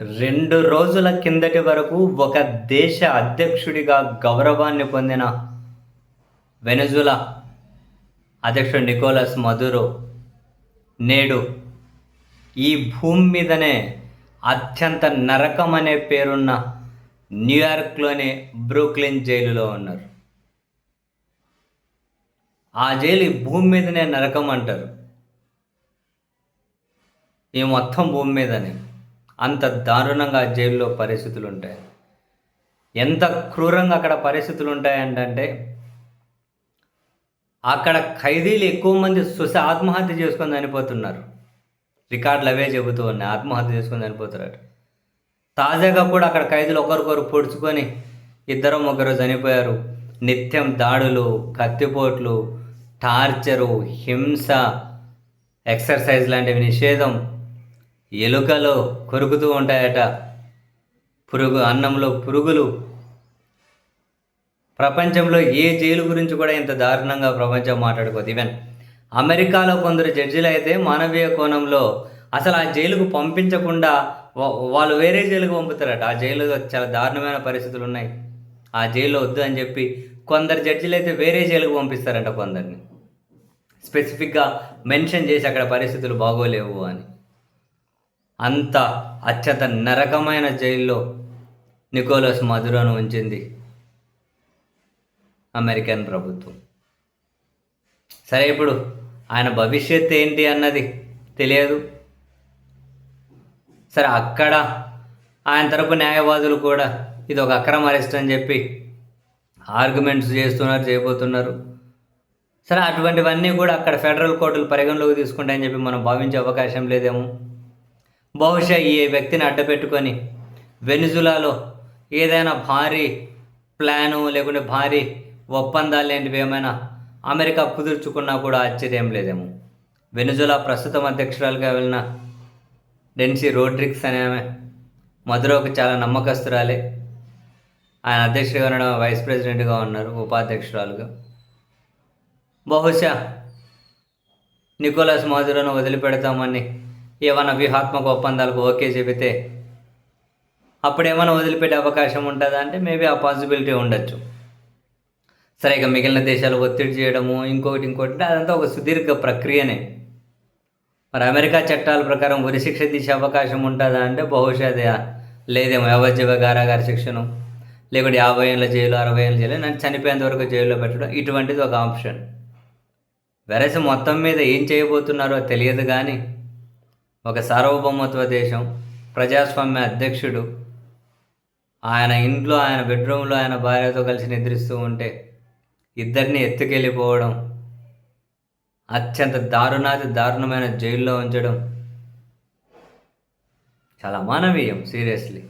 రెండు రోజుల కిందటి వరకు ఒక దేశ అధ్యక్షుడిగా గౌరవాన్ని పొందిన వెనజులా అధ్యక్షుడు నికోలస్ మధురో నేడు ఈ భూమి మీదనే అత్యంత నరకం అనే పేరున్న న్యూయార్క్లోని బ్రూక్లిన్ జైలులో ఉన్నారు. ఆ జైలు ఈ భూమి మీదనే నరకం అంటారు. ఈ మొత్తం భూమి మీదనే అంత దారుణంగా జైల్లో పరిస్థితులు ఉంటాయి ఎంత క్రూరంగా అక్కడ పరిస్థితులు ఉంటాయంటే అక్కడ ఖైదీలు ఎక్కువ మంది సుస ఆత్మహత్య చేసుకొని చనిపోతున్నారు. రికార్డులు అవే చెబుతూ ఉన్నాయి ఆత్మహత్య చేసుకొని చనిపోతున్నారు. తాజాగా కూడా అక్కడ ఖైదీలు ఒకరికొకరు పొడుచుకొని ఇద్దరు ముగ్గురు చనిపోయారు. నిత్యం దాడులు కత్తిపోట్లు టార్చరు హింస ఎక్సర్సైజ్ లాంటివి నిషేధం ఎలుకలు కొరుకుతూ ఉంటాయట. పురుగు అన్నంలో పురుగులు. ప్రపంచంలో ఏ జైలు గురించి కూడా ఇంత దారుణంగా ప్రపంచం మాట్లాడుకోదు. ఈవెన్ అమెరికాలో కొందరు జడ్జిలు అయితే మానవీయ కోణంలో అసలు ఆ జైలుకు పంపించకుండా వాళ్ళు వేరే జైలుకు పంపుతారట. ఆ జైలు చాలా దారుణమైన పరిస్థితులు ఉన్నాయి. ఆ జైల్లో వద్దు అని చెప్పి కొందరు జడ్జిలు అయితే వేరే జైలుకు పంపిస్తారట కొందరిని. స్పెసిఫిక్గా మెన్షన్ చేసి అక్కడ పరిస్థితులు బాగోలేవు అని. అంత అత్యంత నరకమైన జైల్లో నికోలస్ మధురను ఉంచింది అమెరికన్ ప్రభుత్వం. సరే ఇప్పుడు ఆయన భవిష్యత్ ఏంటి అన్నది తెలియదు. సరే అక్కడ ఆయన తరపు న్యాయవాదులు కూడా ఇది ఒక అక్రమ అరెస్ట్ అని చెప్పి ఆర్గ్యుమెంట్స్ చేస్తున్నారు చేయబోతున్నారు. సరే అటువంటివన్నీ కూడా అక్కడ ఫెడరల్ కోర్టులు పరిగణలోకి తీసుకుంటాయని చెప్పి మనం భావించే అవకాశం లేదేమో. బహుశా ఈ వ్యక్తిని అడ్డపెట్టుకొని వెనుజులాలో ఏదైనా భారీ ప్లాను లేకుంటే భారీ ఒప్పందాలు లాంటివి ఏమైనా అమెరికా కుదుర్చుకున్నా కూడా ఆశ్చర్యం లేదేమో. వెనుజులా ప్రస్తుతం అధ్యక్షురాలుగా వెళ్ళిన డెన్సీ రోడ్రిక్స్ అనే ఆమె మధురకు చాలా నమ్మకస్తురాలే. ఆయన అధ్యక్షుడిగా ఉండడం వైస్ ప్రెసిడెంట్గా ఉన్నారు ఉపాధ్యక్షురాలుగా. బహుశా నికోలస్ మాధురను వదిలిపెడతామని ఏమైనా వ్యూహాత్మక ఒప్పందాలకు ఓకే చెబితే అప్పుడు ఏమైనా వదిలిపెట్టే అవకాశం ఉంటుందా అంటే మేబీ ఆ పాసిబిలిటీ ఉండొచ్చు. సరే ఇక మిగిలిన దేశాలు ఒత్తిడి చేయడము ఇంకొకటి ఇంకొకటి అదంతా ఒక సుదీర్ఘ ప్రక్రియనే. మరి అమెరికా చట్టాల ప్రకారం ఉరిశిక్ష తీసే అవకాశం ఉంటుందా అంటే బహుశా అదే లేదేమో. యావజ్జీవ కారాగార శిక్షను లేకుంటే యాభై ఏళ్ళ జైలు అరవై ఏళ్ళ జైలు నన్ను చనిపోయేంత వరకు జైల్లో పెట్టడం ఇటువంటిది ఒక ఆప్షన్. వెరసి మొత్తం మీద ఏం చేయబోతున్నారో తెలియదు కానీ ఒక సార్వభౌమత్వ దేశం ప్రజాస్వామ్య అధ్యక్షుడు ఆయన ఇంట్లో ఆయన బెడ్రూమ్లో ఆయన భార్యతో కలిసి నిద్రిస్తూ ఉంటే ఇద్దరిని ఎత్తుకెళ్ళిపోవడం అత్యంత దారుణాతి దారుణమైన జైల్లో ఉంచడం చాలా మానవీయం సీరియస్లీ.